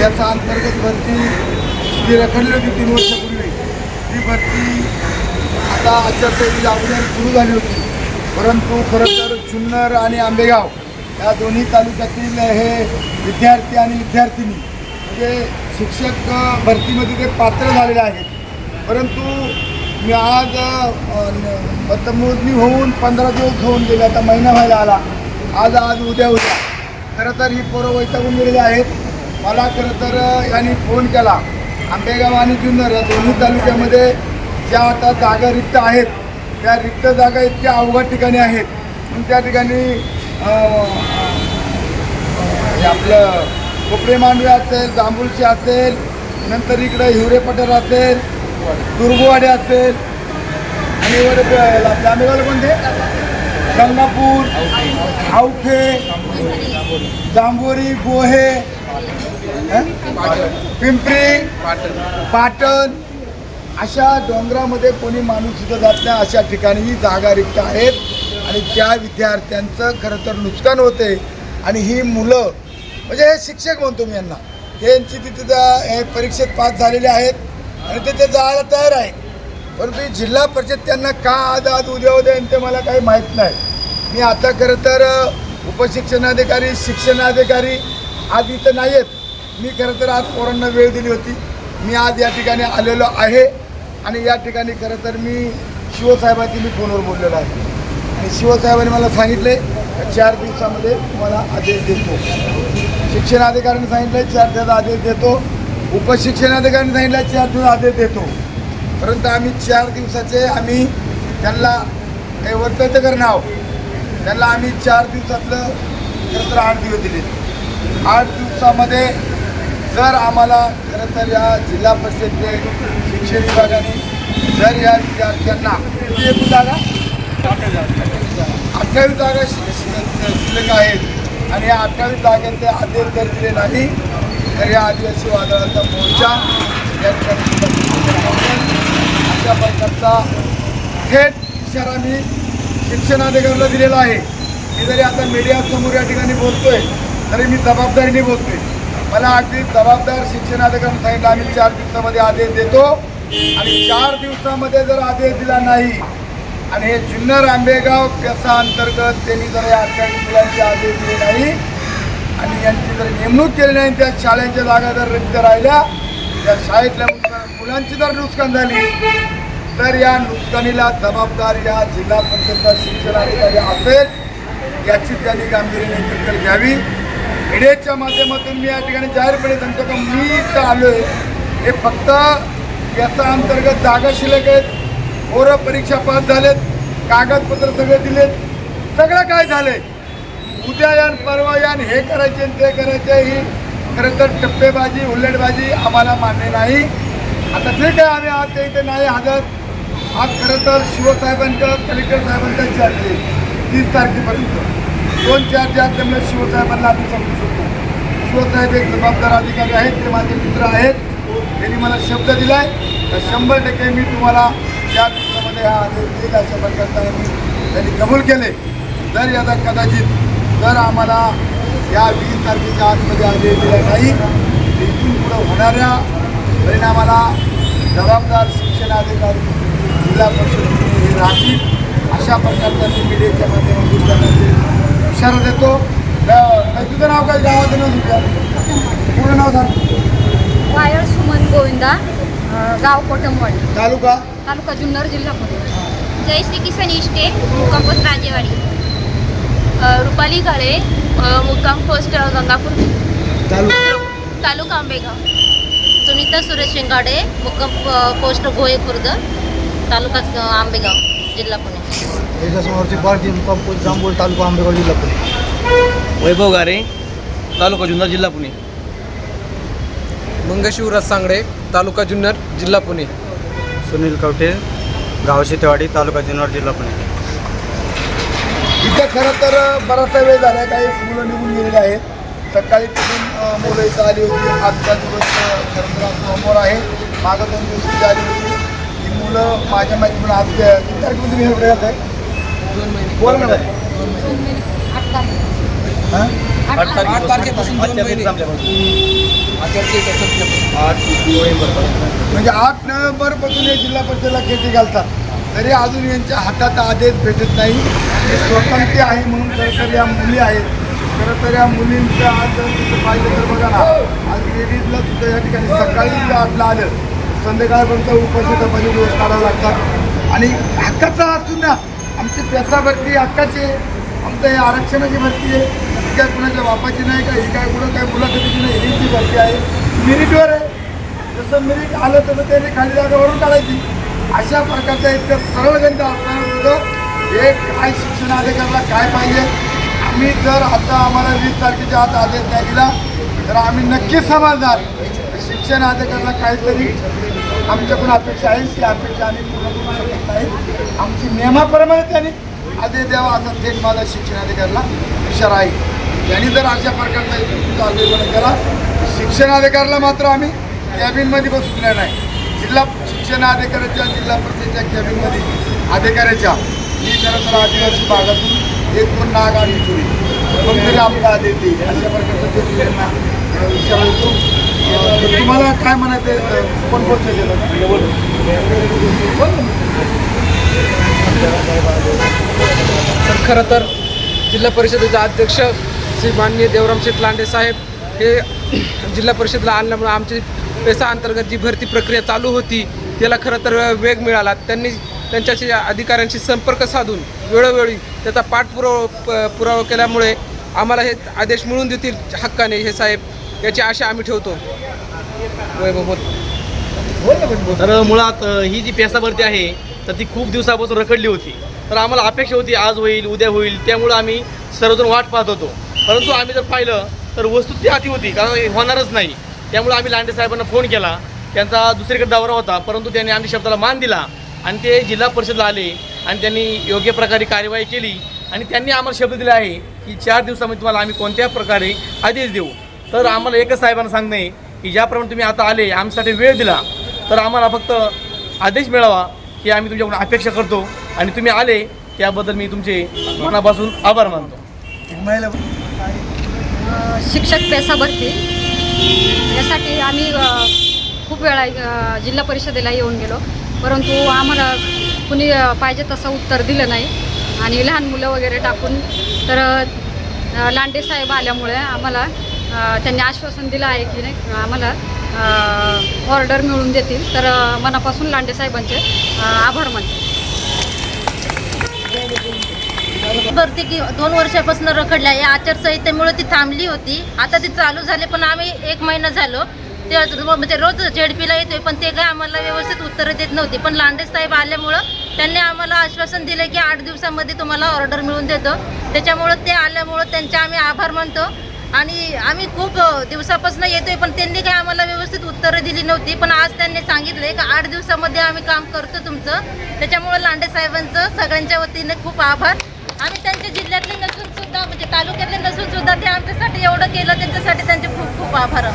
याचा अंतर्गत भरती जी रखडली होती तीन वर्षापूर्वी ती भरती आता आचारसंहितेच्या अगोदर सुरू झाली होती. परंतु खरं तर जुन्नर आणि आंबेगाव या दोन्ही तालुक्यातील हे विद्यार्थी आणि विद्यार्थिनी म्हणजे शिक्षक भरतीमध्ये ते पात्र झालेले आहेत. परंतु मी आज मतमोजणी होऊन पंधरा दिवस होऊन गेले आता महिना व्हायला आला. आज आज उद्या उद्या. खरं तर ही पोरं वैतागून गेलेली आहेत. मला खरं तर यांनी फोन केला आंबेगाव आणि जुन्नर या दोन्ही तालुक्यामध्ये ज्या आता जागा रिक्त आहेत त्या रिक्त जागा इतक्या अवघड ठिकाणी आहेत म्हणून त्या ठिकाणी आपलं कोपडे मांडवे असेल जांभूळशी असेल नंतर इकडं हिवरे पटर असेल दुर्गवाडे असेल आणि वर कोणते गंगापूर आवखे जांभोरी गोहे पिंपरी पाटण. अशा डोंगरामध्ये कोणी माणूस सुद्धा जात नाही अशा ठिकाणी ही जागा रिक्त आहेत. आणि त्या विद्यार्थ्यांचं खरं तर नुकसान होते. आणि ही मुलं म्हणजे हे शिक्षक म्हणतो मी यांना. हे यांची तिथे त्या- हे परीक्षेत पास झालेले आहेत. आणि ते ते जायला तयार आहे परंतु जिल्हा परिषद त्यांना का आज आज उद्या उद्या येईन ते मला काही माहीत नाही. मी आता खरं तर उपशिक्षणाधिकारी शिक्षणाधिकारी आज इथं नाही आहेत मी खरं तर आज पोरांना वेळ दिली होती. मी आज या ठिकाणी आलेलो आहे. आणि या ठिकाणी खरं तर मी शिवसाहेबांची मी फोनवर बोललेलो आहे. आणि शिवसाहेबांनी मला सांगितले चार दिवसामध्ये तुम्हाला आदेश देतो. शिक्षणाधिकाऱ्यांनी सांगितलं चार दिवस आदेश देतो. उपशिक्षणाधिकाऱ्यांनी सांगितलं चार दिवस आदेश देतो. परंतु आम्ही चार दिवसाचे आम्ही त्यांना काही वर्तव्य करणं आहोत. त्यांना आम्ही चार दिवसातलं खरं तर आठ दिवस दिले आठ दिवसामध्ये जर आम्हाला खरं तर या जिल्हा परिषदचे शिक्षण विभागाने जर या विद्यार्थ्यांना एकूण जागा अठ्ठावीस जागा शिल्लक आहेत आणि या अठ्ठावीस जागांचे आदेश जर दिले नाही तर या आदिवासी वादळाचा मोर्चा या अशा प्रकारचा थेट इशारा मी शिक्षणाधिकाऱ्याला दिलेला आहे. मी जरी आता मीडियासमोर या ठिकाणी बोलतोय तरी मी जबाबदारीने बोलतोय. मला अगदी जबाबदार शिक्षणाधिकाऱ्यांनी सांगितलं आम्ही चार दिवसामध्ये आदेश देतो. आणि चार दिवसामध्ये जर आदेश दिला नाही आणि हे जुन्नर आंबेगाव कसा अंतर्गत त्यांनी जर या अठ्ठावीस मुलांचे आदेश दिले नाही आणि यांची जर नेमणूक केली नाही त्या शाळेच्या जागा जर रिक्त राहिल्या त्या शाळेतल्या मुलांची जर नुकसान झाली तर या नुकसानीला जबाबदार या जिल्हा परिषदचा शिक्षणाधिकारी असेल याची त्यांनी गांभीर्याने दखल घ्यावी. मीडियाच्या माध्यमातून मी या ठिकाणी जाहीरपणे सांगतो का मी इथं आलो आहे हे फक्त याचा अंतर्गत जागा शिल्लक आहेत. पोरं परीक्षा पास झालेत कागदपत्र सगळे दिलेत. सगळं काय झालंय? उद्या यान परवा यान हे करायचे आणि ते करायचे ही खरं तर टप्पेबाजी हुल्लडबाजी आम्हाला मान्य नाही. आता ठीक आहे आम्ही आज ते इथे नाही हजर आज खरं तर शिवसाहेबांचं कलेक्टर साहेबांचं चार्ज तीस तारखेपर्यंत. दोन चार ज्या त्यामुळे शिवसाहेबांना आम्ही समजू शकतो. शिवसाहेब एक जबाबदार अधिकारी आहेत ते माझे मित्र आहेत. त्यांनी मला शब्द दिलाय. तर शंभर टक्के मी तुम्हाला चार दिवसामध्ये हा आदेश देईल अशा प्रकारचा त्यांनी कबूल केले जर याचा कदाचित जर आम्हाला या वीस तारखेच्या आतमध्ये आदेश दिला नाही इथून पुढं होणाऱ्या परिणामाला जबाबदार शिक्षण अधिकारी जिल्हा परिषद हे राहतील. अशा प्रकारचा मी मीडियाच्या माध्यमातून त्यांना इशारा देतो. तुझं नाव काय? गावाचं नाव तुझ्या पूर्ण नाव सांग. वायर सुमन गोविंदा गाव कोटमवाडी. तालुका? तालुका जुन्नर जिल्हा पुणे जय श्री किसन इष्टे मुक्काम पोस्ट राजेवाडी रुपाली काळे मुक्काम पोस्ट गंगापूर. तालुका? तालुका आंबेगाव. सुनीता सुरेश शिंगाडे मुक्काम पोस्ट गोळे खुर्द तालुका आंबेगाव जिल्हा पुणे. याच्यासमोरची पार्टी कंपोज जांभूळ तालुका आंबेगाव जिल्हा पुणे. वैभव गारे तालुका जुन्नर जिल्हा पुणे. मंगशिवराज सांगडे तालुका जुन्नर जिल्हा पुणे. सुनील कवठे गाव शेतेवाडी तालुका जुन्नर जिल्हा पुणे. इथे खरं तर बराचसा वेळ झाला काही मुलं निघून गेलेले आहेत. सकाळी तिथून मुलं इथं आली होती. आजचा दिवस सोमवार आहे. मागं दोन दिवस आली होती. ही मुलं माझ्या माहितीतून आज किती तारखेला तुम्ही एवढे आहे आठ हां? तारखेपासून दोन महिने. आठ म्हणजे आठ नोव्हेंबरपासून हे जिल्हा परिषदेला खेती घालतात. तरी अजून यांच्या हातात आदेश भेटत नाही. हे स्वतंत्र आहे म्हणून खरं तर या मुली आहेत. खरं तर या मुलींचं आज जर तिथं पाहिलं तर बघा ना आज लेडीजला सुद्धा या ठिकाणी सकाळी जर आतलं आलं संध्याकाळपर्यंत उपाशी दिवस काढावं लागतात. आणि हक्काचा असून ना आमची पेसा भरती हक्काची आहे. आमचं हे आरक्षणाची भरती आहे. ही काय कुणाच्या बापाची नाही का? ही काय कुणा काय मुलाखतीची नाही हिरीची भरती आहे. मिरीटवर आहे. जसं मिरीट आलं तसं त्याने खाली जागावरून काढायची. अशा प्रकारच्या इतकं सरळ गणित असताना हे काय शिक्षण अधिकाऱ्याला काय पाहिजे? आम्ही जर आता आम्हाला वीस तारखेच्या आत आदेश नाही दिला तर आम्ही नक्कीच समजणार. शिक्षण अधिकाऱ्याला काहीतरी आमच्याकडून अपेक्षा आहे ती अपेक्षा आम्ही पूर्ण करू शकत नाही. आमची नियमाप्रमाणे त्यांनी आदेश द्यावा असा थेट माझा शिक्षण अधिकाऱ्याला इशारा आहे. त्यांनी जर अशा प्रकारचा चालवेपणा केला. शिक्षण अधिकाऱ्याला मात्र आम्ही कॅबिनमध्ये बसू नाही. जिल्हा शिक्षण अधिकाऱ्याच्या जिल्हा परिषदेच्या कॅबिनमध्ये अधिकाऱ्याच्या. मी खरं तर आदिवासी भागातून एक दोन नाग आणि चोरी. कोणतरी आमचा आदेश देईल. अशा प्रकारचा ते त्यांना, इशारा देतो. तुम्हाला काय म्हणायचं कोण तर खरं तर जिल्हा परिषदेचे अध्यक्ष श्री माननीय देवराम शेठ लांडे साहेब हे जिल्हा परिषदेला आणल्यामुळे आमची पेसा अंतर्गत जी भरती प्रक्रिया चालू होती त्याला खरं तर वेग मिळाला. त्यांनी त्यांच्याशी अधिकाऱ्यांशी संपर्क साधून वेळोवेळी त्याचा पाठपुरावा प- पुरावा केल्यामुळे आम्हाला हे आदेश मिळवून देतील हक्काने हे साहेब. याची आशा आम्ही ठेवतो. वैभव तर मुळात ही जी पेसा भरती आहे तर ती खूप दिवसापासून रखडली होती. तर आम्हाला अपेक्षा होती आज होईल उद्या होईल त्यामुळं आम्ही सर्वजण वाट पाहत होतो. परंतु आम्ही जर पाहिलं तर वस्तू ती आधी होती कारण होणारच नाही. त्यामुळे आम्ही लांडे साहेबांना फोन केला. त्यांचा दुसरीकडे दौरा होता परंतु त्यांनी आमच्या शब्दाला मान दिला आणि ते जिल्हा परिषदला आले आणि त्यांनी योग्य प्रकारे कार्यवाही केली. आणि त्यांनी आम्हाला शब्द दिला आहे की चार दिवसामध्ये तुम्हाला आम्ही कोणत्या प्रकारे आदेश देऊ. तर आम्हाला एकच साहेबांना सांगणं आहे की ज्याप्रमाणे तुम्ही आता आले आमच्यासाठी वेळ दिला तर आम्हाला फक्त आदेश मिळावा ही आम्ही तुमच्याकडून अपेक्षा करतो आणि तुम्ही आले त्याबद्दल मी तुमचे मनापासून आभार मानतो. शिक्षक पेसा भरती. यासाठी आम्ही खूप वेळा जिल्हा परिषदेला येऊन गेलो. परंतु आम्हाला कुणी पाहिजे तसं उत्तर दिलं नाही. आणि लहान मुलं वगैरे टाकून तर लांडे साहेब आल्यामुळे आम्हाला त्यांनी आश्वासन दिलं आहे की नाही आम्हाला ऑर्डर मिळून देतील. तर मनापासून लांडे साहेबांचे आभार मानते. भरती की दोन वर्षापासून रखडल्या. या आचारसंहितेमुळे ती थांबली होती. आता ती चालू झाली पण आम्ही एक महिना झालो. ते म्हणजे रोज झेडपीला येतोय पण ते काय आम्हाला व्यवस्थित उत्तरं देत नव्हती. पण लांडे साहेब आल्यामुळं त्यांनी आम्हाला आश्वासन दिलं की आठ दिवसामध्ये तुम्हाला ऑर्डर मिळून देतो. त्याच्यामुळं ते आल्यामुळं त्यांचे आम्ही आभार मानतो. आणि आम्ही खूप दिवसापासून येतोय पण त्यांनी काय आम्हाला व्यवस्थित उत्तरं दिली नव्हती. पण आज त्यांनी सांगितले की आठ दिवसामध्ये आम्ही काम करतो तुमचं. त्याच्यामुळं लांडे साहेबांचं सगळ्यांच्या वतीने खूप आभार. आम्ही त्यांच्या जिल्ह्यातले नसून सुद्धा म्हणजे तालुक्यातले नसून सुद्धा ते आमच्यासाठी एवढं केलं त्यांच्यासाठी त्यांचे खूप खूप आभार.